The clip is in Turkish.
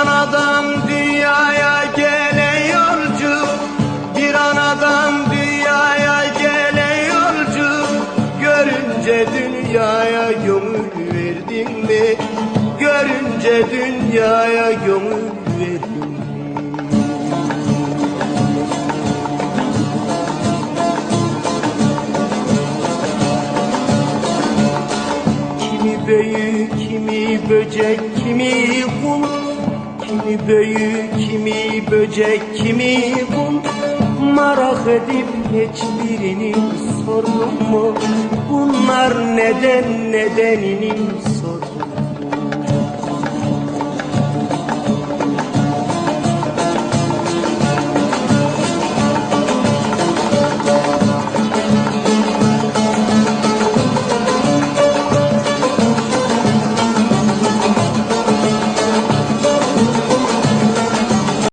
anadan dünyaya gelen yolcu Bir anadan dünyaya gelen yolcu Görünce dünyaya gömül verdin mi? Görünce dünyaya gömül verdin mi? Kimi böcek, kimi böcek, kimi kul Kimi büyük, kimi böcek, kimi kul Merak edip hiçbirini sordum mu? Bunlar neden nedenini